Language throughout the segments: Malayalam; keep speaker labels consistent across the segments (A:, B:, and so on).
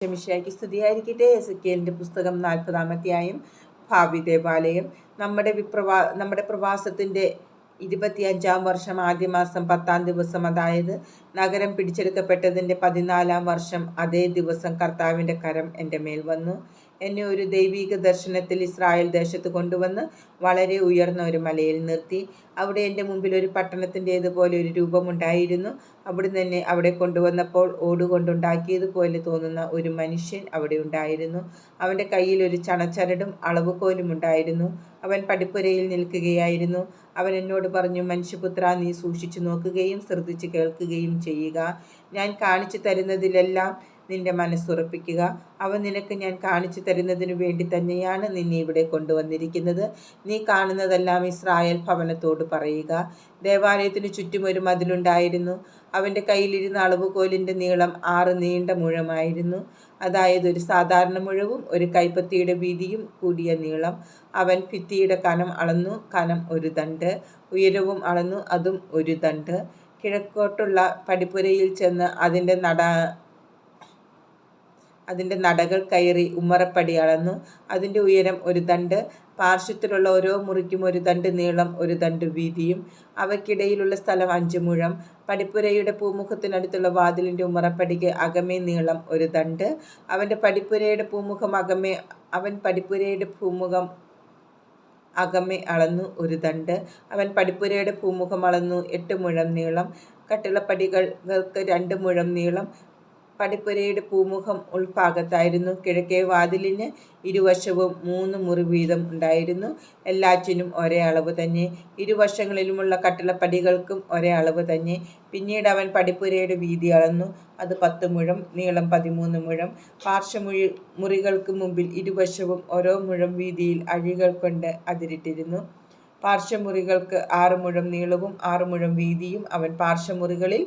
A: ക്ഷമിഷയ്ക്ക് സ്തുതിയായിരിക്കട്ടെ. എസ് പുസ്തകം നാൽപ്പതാമത്തെയായും ഭാവി ദേവാലയം. നമ്മുടെ വിപ്രവാ നമ്മുടെ പ്രവാസത്തിന്റെ ഇരുപത്തിയഞ്ചാം വർഷം ആദ്യ മാസം പത്താം ദിവസം. അതായത് നഗരം പിടിച്ചെടുക്കപ്പെട്ടതിന്റെ പതിനാലാം വർഷം അതേ ദിവസം കർത്താവിന്റെ കരം എന്റെ മേൽ വന്നു. എന്നെ ഒരു ദൈവീക ദർശനത്തിൽ ഇസ്രായേൽ ദേശത്ത് കൊണ്ടുവന്ന് വളരെ ഉയർന്ന ഒരു മലയിൽ നിർത്തി. അവിടെ എന്റെ മുമ്പിൽ ഒരു പട്ടണത്തിന്റേതുപോലെ ഒരു രൂപമുണ്ടായിരുന്നു. അവിടുന്ന് എന്നെ അവിടെ കൊണ്ടുവന്നപ്പോൾ ഓടുകൊണ്ടുണ്ടാക്കിയതുപോലെ തോന്നുന്ന ഒരു മനുഷ്യൻ അവിടെ ഉണ്ടായിരുന്നു. അവന്റെ കയ്യിൽ ഒരു ചണച്ചരടും അളവുകോലും ഉണ്ടായിരുന്നു. അവൻ പടിപ്പുരയിൽ നിൽക്കുകയായിരുന്നു. അവൻ എന്നോട് പറഞ്ഞു മനുഷ്യപുത്ര നീ സൂക്ഷിച്ചു നോക്കുകയും ശ്രദ്ധിച്ചു കേൾക്കുകയും ചെയ്യുക. ഞാൻ കാണിച്ചു തരുന്നതിലെല്ലാം നിന്റെ മനസ്സുറപ്പിക്കുക. അവ നിനക്ക് ഞാൻ കാണിച്ചു തരുന്നതിനു വേണ്ടി തന്നെയാണ് നിന്നെ ഇവിടെ കൊണ്ടുവന്നിരിക്കുന്നത്. നീ കാണുന്നതെല്ലാം ഇസ്രായേൽ ഭവനത്തോട് പറയുക. ദേവാലയത്തിന് ചുറ്റും ഒരു മതിലുണ്ടായിരുന്നു. അവന്റെ കയ്യിലിരുന്ന അളവുകോലിന്റെ നീളം ആറ് നീണ്ട മുഴമായിരുന്നു. അതായത് ഒരു സാധാരണ മുഴവും ഒരു കൈപ്പത്തിയുടെ വീതിയും കൂടിയ നീളം. അവൻ ഭിത്തിയുടെ കനം അളന്നു. കനം ഒരു ദണ്ട് ഉയരവും അളന്നു. അതും ഒരു ദണ്ട് കിഴക്കോട്ടുള്ള പടിപ്പുരയിൽ ചെന്ന് അതിന്റെ നട അതിന്റെ നടകൾ കയറി ഉമ്മറപ്പടി അളന്നു. അതിന്റെ ഉയരം ഒരു ദണ്ട് പാർശ്വത്തിലുള്ള ഓരോ മുറിക്കും ഒരു ദണ്ട് നീളം ഒരു ദണ്ട് വീതിയും. അവയ്ക്കിടയിലുള്ള സ്ഥലം അഞ്ച് മുഴം. പടിപ്പുരയുടെ പൂമുഖത്തിനടുത്തുള്ള വാതിലിന്റെ ഉമ്മറപ്പടിക്ക് അകമേ നീളം ഒരു ദണ്ട് അവന്റെ പടിപ്പുരയുടെ പൂമുഖം അകമേ അവൻ പടിപ്പുരയുടെ പൂമുഖം അകമേ അളന്നു ഒരു ദണ്ട് അവൻ പടിപ്പുരയുടെ പൂമുഖം അളന്നു എട്ട് മുഴം നീളം. കട്ടിളപ്പടികൾക്ക് രണ്ട് മുഴം നീളം. പടിപ്പുരയുടെ പൂമുഖം ഉൾഭാഗത്തായിരുന്നു. കിഴക്കേ വാതിലിന് ഇരുവശവും മൂന്ന് മുറി വീതം ഉണ്ടായിരുന്നു. എല്ലാറ്റിനും ഒരേ അളവ് തന്നെ. ഇരുവശങ്ങളിലുമുള്ള കട്ടിളപ്പടികൾക്കും ഒരേ അളവ് തന്നെ. പിന്നീട് അവൻ പടിപ്പുരയുടെ വീതി അളന്നു. അത് പത്ത് മുഴം നീളം പതിമൂന്ന് മുഴം. പാർശ്വമുഴി മുറികൾക്ക് മുമ്പിൽ ഇരുവശവും ഓരോ മുഴം വീതിയിൽ അഴികൾ കൊണ്ട് അതിരിട്ടിരുന്നു. പാർശ്വമുറികൾക്ക് ആറ് മുഴം നീളവും ആറ് മുഴം വീതിയും അവൻ പാർശ്വമുറികളിൽ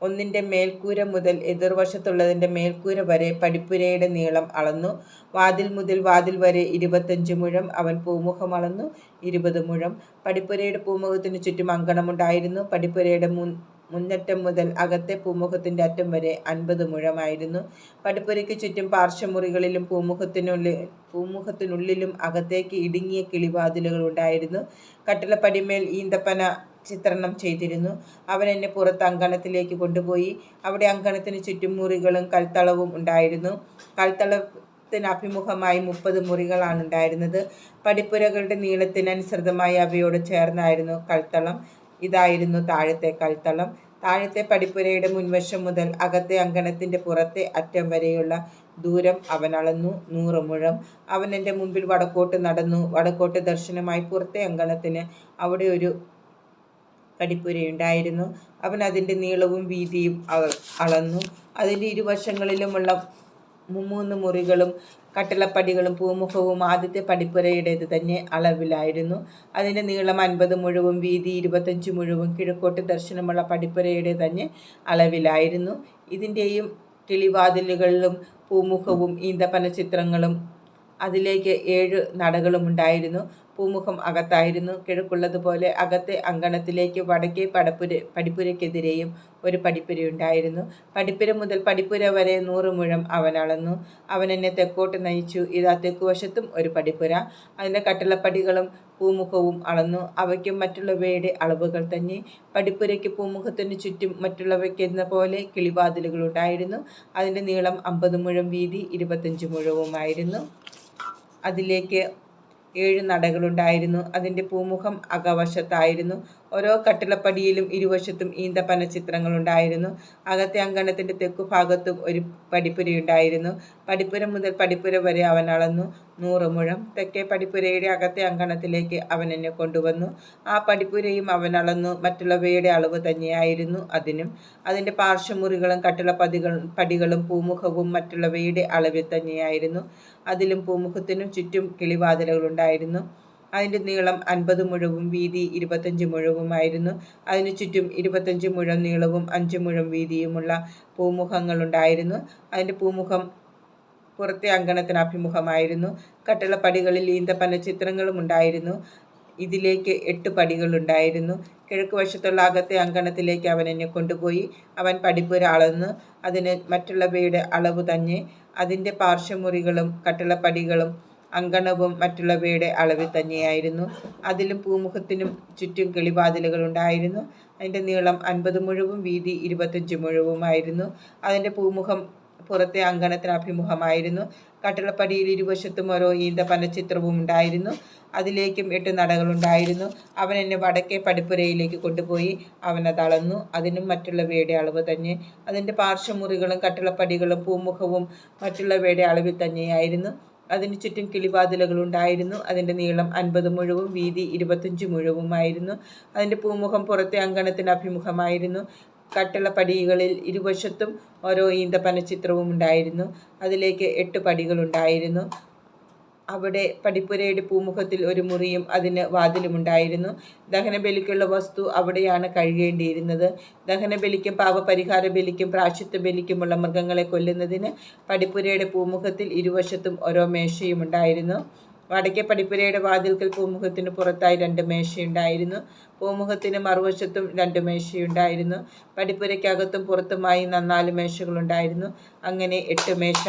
A: ഒന്നിന്റെ മേൽക്കൂര മുതൽ എതിർവശത്തുള്ളതിന്റെ മേൽക്കൂര വരെ പടിപ്പുരയുടെ നീളം അളന്നു. വാതിൽ മുതൽ വാതിൽ വരെ ഇരുപത്തഞ്ച് മുഴം അവൻ പൂമുഖം അളന്നു ഇരുപത് മുഴം. പടിപ്പുരയുടെ പൂമുഖത്തിന് ചുറ്റും അങ്കണമുണ്ടായിരുന്നു. പടിപ്പുരയുടെ മുൻ മുന്നറ്റം മുതൽ അകത്തെ പൂമുഖത്തിന്റെ അറ്റം വരെ അൻപത് മുഴമായിരുന്നു. പടിപ്പുരയ്ക്ക് ചുറ്റും പാർശ്വമുറികളിലും പൂമുഖത്തിനുള്ളിൽ പൂമുഖത്തിനുള്ളിലും അകത്തേക്ക് ഇടുങ്ങിയ കിളിവാതിലുകൾ ഉണ്ടായിരുന്നു. കട്ടിലപ്പടിമേൽ ഈന്തപ്പന ചിത്രണം ചെയ്തിരുന്നു. അവൻ എന്നെ പുറത്ത് അങ്കണത്തിലേക്ക് കൊണ്ടുപോയി. അവിടെ അങ്കണത്തിന് ചുറ്റും മുറികളും കൽത്തളവും ഉണ്ടായിരുന്നു. കൽത്തളത്തിന് അഭിമുഖമായി മുപ്പത് മുറികളാണ് ഉണ്ടായിരുന്നത്. പടിപ്പുരകളുടെ നീളത്തിനനുസൃതമായി അവയോട് ചേർന്നായിരുന്നു കൽത്തളം. ഇതായിരുന്നു താഴത്തെ കൽത്തളം. താഴത്തെ പടിപ്പുരയുടെ മുൻവശം മുതൽ അകത്തെ അങ്കണത്തിന്റെ പുറത്തെ അറ്റം വരെയുള്ള ദൂരം അവൻ അളന്നു. നൂറ് മുഴം. അവൻ എന്റെ മുമ്പിൽ വടക്കോട്ട് നടന്നു. വടക്കോട്ട് ദർശനമായി പുറത്തെ അങ്കണത്തിന് അവിടെ ഒരു പടിപ്പുരയുണ്ടായിരുന്നു അവൻ അതിന്റെ നീളവും വീതിയും അളന്നു. അതിന്റെ ഇരുവശങ്ങളിലുമുള്ള മൂന്ന് മുറികളും കട്ടിളപ്പടികളും പൂമുഖവും ആദ്യത്തെ പടിപ്പുരയുടേത് തന്നെ അളവിലായിരുന്നു. അതിന്റെ നീളം അൻപത് മുഴുവും വീതി ഇരുപത്തഞ്ച് മുഴുവും കിഴക്കോട്ട് ദർശനമുള്ള പടിപ്പുരയുടെ തന്നെ അളവിലായിരുന്നു. ഇതിന്റെയും കിളിവാതിലുകളിലും പൂമുഖവും ഈന്തപ്പന ചിത്രങ്ങളും അതിലേക്ക് ഏഴ് നടകളും ഉണ്ടായിരുന്നു. പൂമുഖം അകത്തായിരുന്നു. കിഴക്കുള്ളതുപോലെ അകത്തെ അങ്കണത്തിലേക്ക് വടക്കേ പടപ്പുര പടിപ്പുരയ്ക്കെതിരെയും ഒരു പടിപ്പുരയുണ്ടായിരുന്നു പടിപ്പുര മുതൽ പടിപ്പുര വരെ നൂറ് മുഴം അവൻ അളന്നു അവൻ എന്നെ തെക്കോട്ട് നയിച്ചു. ഇതാ തെക്കുവശത്തും ഒരു പടിപ്പുര. അതിന്റെ കട്ടിളപ്പടികളും പൂമുഖവും അളന്നു. അവയ്ക്കും മറ്റുള്ളവയുടെ അളവുകൾ തന്നെ. പടിപ്പുരയ്ക്ക് പൂമുഖത്തിന് ചുറ്റും മറ്റുള്ളവയ്ക്കെന്ന പോലെ കിളിവാതിലുകൾ ഉണ്ടായിരുന്നു. അതിന്റെ നീളം അമ്പത് മുഴം വീതി ഇരുപത്തഞ്ച് മുഴവുമായിരുന്നു. അതിലേക്ക് ഏഴ് നടകളുണ്ടായിരുന്നു. അതിന്റെ പൂമുഖം അകവശത്തായിരുന്നു. ഓരോ കട്ടിളപ്പടിയിലും ഇരുവശത്തും ഈന്തപ്പന ചിത്രങ്ങൾ ഉണ്ടായിരുന്നു. അകത്തെ അങ്കണത്തിന്റെ തെക്കുഭാഗത്തും ഒരു പടിപ്പുരയുണ്ടായിരുന്നു പടിപ്പുര മുതൽ പടിപ്പുര വരെ അവൻ അളന്നു. നൂറ് മുഴം തെക്കേ പടിപ്പുരയുടെ അകത്തെ അങ്കണത്തിലേക്ക് അവൻ എന്നെ കൊണ്ടുവന്നു. ആ പടിപ്പുരയും അവൻ അളന്നു. മറ്റുള്ളവയുടെ അളവ് തന്നെയായിരുന്നു അതിനും. അതിന്റെ പാർശ്വമുറികളും കട്ടിളപ്പതികൾ പടികളും പൂമുഖവും മറ്റുള്ളവയുടെ അളവിൽ തന്നെയായിരുന്നു. അതിലും പൂമുഖത്തിനും ചുറ്റും കിളിവാതിലുകളുണ്ടായിരുന്നു അതിന്റെ നീളം അൻപത് മുഴവും വീതി ഇരുപത്തഞ്ച് മുഴവുമായിരുന്നു. അതിനു ചുറ്റും ഇരുപത്തഞ്ച് മുഴം നീളവും അഞ്ച് മുഴം വീതിയുമുള്ള പൂമുഖങ്ങളുണ്ടായിരുന്നു. അതിന്റെ പൂമുഖം പുറത്തെ അങ്കണത്തിന് അഭിമുഖമായിരുന്നു. കട്ടിളപ്പടികളിൽ ഈന്തപ്പന ചിത്രങ്ങളും ഉണ്ടായിരുന്നു ഇതിലേക്ക് എട്ട് പടികളുണ്ടായിരുന്നു. കിഴക്ക് വശത്തുള്ള അകത്തെ അങ്കണത്തിലേക്ക് അവൻ എന്നെ കൊണ്ടുപോയി. അവൻ പടിപ്പുര അളന്നു അതിന് മറ്റുള്ളവയുടെ അളവ് തന്നെ അതിന്റെ പാർശ്വമുറികളും കട്ടിളപ്പടികളും അങ്കണവും മറ്റുള്ളവയുടെ അളവിൽ തന്നെയായിരുന്നു. അതിലും പൂമുഖത്തിനും ചുറ്റും കിളിവാതിലുകൾ ഉണ്ടായിരുന്നു. അതിന്റെ നീളം അൻപത് മുഴവും വീതി ഇരുപത്തഞ്ച് മുഴവുമായിരുന്നു. അതിന്റെ പൂമുഖം പുറത്തെ അങ്കണത്തിന് അഭിമുഖമായിരുന്നു കട്ടിളപ്പടിയിൽ ഇരുവശത്തും ഓരോ ഈന്ത പനച്ചിത്രവും ഉണ്ടായിരുന്നു. അതിലേക്കും എട്ട് നടകളുണ്ടായിരുന്നു അവൻ എന്നെ വടക്കേ പടിപ്പുരയിലേക്ക് കൊണ്ടുപോയി. അവനെ അത് അളന്നു. അതിനും മറ്റുള്ളവയുടെ അളവ് തന്നെ. അതിന്റെ പാർശ്വമുറികളും കട്ടിളപ്പടികളും പൂമുഖവും മറ്റുള്ളവയുടെ അളവിൽ തന്നെയായിരുന്നു. അതിന് ചുറ്റും കിളിവാതിലുകൾ ഉണ്ടായിരുന്നു. അതിന്റെ നീളം അൻപത് മുഴവും വീതി ഇരുപത്തഞ്ച് മുഴവുമായിരുന്നു അതിന്റെ പൂമുഖം പുറത്തെ അങ്കണത്തിന് അഭിമുഖമായിരുന്നു. കട്ടിളപ്പടികളിൽ ഇരുവശത്തും ഓരോ ഈന്തപ്പന ചിത്രവും ഉണ്ടായിരുന്നു. അതിലേക്ക് എട്ട് പടികളുണ്ടായിരുന്നു അവിടെ പടിപ്പുരയുടെ പൂമുഖത്തിൽ ഒരു മുറിയും അതിന് വാതിലുമുണ്ടായിരുന്നു. ദഹനബലിക്കുള്ള വസ്തു അവിടെയാണ് കഴുകേണ്ടിയിരുന്നത്. ദഹനബലിക്കും പാപപരിഹാര ബലിക്കും പ്രാശിത്വ ബലിക്കുമുള്ള മൃഗങ്ങളെ കൊല്ലുന്നതിന് പടിപ്പുരയുടെ പൂമുഖത്തിൽ ഇരുവശത്തും ഓരോ മേശയും ഉണ്ടായിരുന്നു വടക്കേ പടിപ്പുരയുടെ വാതിൽക്കൽ പൂമുഖത്തിന് പുറത്തായി രണ്ട് മേശയുണ്ടായിരുന്നു. പൂമുഖത്തിന് മറുവശത്തും രണ്ട് മേശയുണ്ടായിരുന്നു. പടിപ്പുരയ്ക്കകത്തും പുറത്തുമായി നന്നാൽ മേശകളുണ്ടായിരുന്നു. അങ്ങനെ എട്ട് മേശ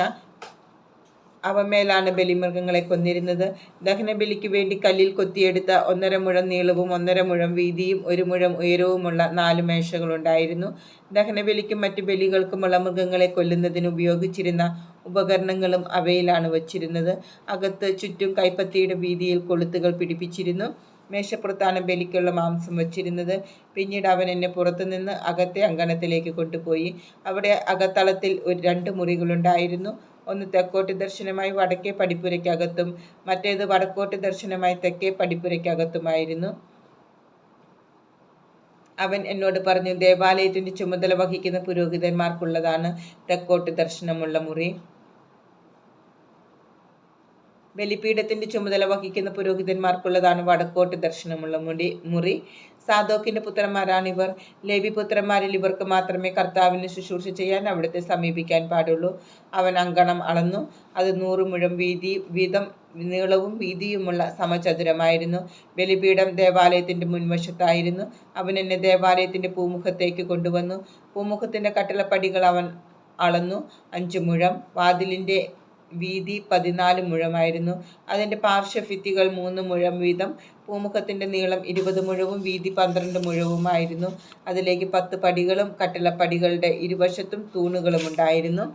A: അവമേലാണ് ബലിമൃഗങ്ങളെ കൊന്നിരുന്നത്. ദഹനബലിക്ക് വേണ്ടി കല്ലിൽ കൊത്തിയെടുത്ത ഒന്നര മുഴം നീളവും ഒന്നര മുഴം വീതിയും ഒരു മുഴം ഉയരവുമുള്ള നാല് മേശകളുണ്ടായിരുന്നു. ദഹനബലിക്കും മറ്റു ബലികൾക്കുമുള്ള മൃഗങ്ങളെ കൊല്ലുന്നതിന് ഉപയോഗിച്ചിരുന്ന ഉപകരണങ്ങളും അവയിലാണ് വച്ചിരുന്നത്. അകത്ത് ചുറ്റും കൈപ്പത്തിയുടെ വീതിയിൽ കൊളുത്തുകൾ പിടിപ്പിച്ചിരുന്നു. മേശപ്പുറത്താണ് ബലിക്കുള്ള മാംസം വച്ചിരുന്നത്. പിന്നീട് അവൻ എന്നെ പുറത്തുനിന്ന് അകത്തെ അങ്കണത്തിലേക്ക് കൊണ്ടുപോയി. അവിടെ അകത്തളത്തിൽ ഒരു രണ്ട് മുറികളുണ്ടായിരുന്നു. ഒന്ന് തെക്കോട്ട് ദർശനമായി വടക്കേ പടിപ്പുരയ്ക്കകത്തും മറ്റേത് വടക്കോട്ട് ദർശനമായി തെക്കേ പടിപ്പുരയ്ക്കകത്തുമായിരുന്നു. അവൻ എന്നോട് പറഞ്ഞു ദേവാലയത്തിന്റെ ചുമതല വഹിക്കുന്ന പുരോഹിതന്മാർക്കുള്ളതാണ് തെക്കോട്ട് ദർശനമുള്ള മുറി. ബലിപീഠത്തിന്റെ ചുമതല വഹിക്കുന്ന പുരോഹിതന്മാർക്കുള്ളതാണ് വടക്കോട്ട് ദർശനമുള്ള മുടി മുറി. സാധോക്കിന്റെ പുത്രന്മാരാണിവർ ലേവി പുത്രന്മാരിൽ ഇവർക്ക് മാത്രമേ കർത്താവിന് ശുശ്രൂഷ ചെയ്യാൻ അവിടുത്തെ സമീപിക്കാൻ പാടുള്ളൂ. അവൻ അങ്കണം അളന്നു. അത് നൂറ് മുഴം വീതി വീതം നീളവും വീതിയുമുള്ള സമചതുരമായിരുന്നു. ബലിപീഠം ദേവാലയത്തിന്റെ മുൻവശത്തായിരുന്നു. അവൻ എന്നെ ദേവാലയത്തിന്റെ പൂമുഖത്തേക്ക് കൊണ്ടുവന്നു. പൂമുഖത്തിന്റെ കട്ടിളപ്പടികൾ അവൻ അളന്നു. അഞ്ചു മുഴം. വാതിലിന്റെ വീതി പതിനാല് മുഴമായിരുന്നു. അതിന്റെ പാർശ്വഭിത്തികൾ മൂന്ന് മുഴം വീതം പൂമുഖത്തിന്റെ നീളം ഇരുപത് മുഴവും വീതി പന്ത്രണ്ട് മുഴവുമായിരുന്നു. അതിലേക്ക് പത്ത് പടികളും കട്ടിളപ്പടികളുടെ ഇരുവശത്തും തൂണുകളും ഉണ്ടായിരുന്നു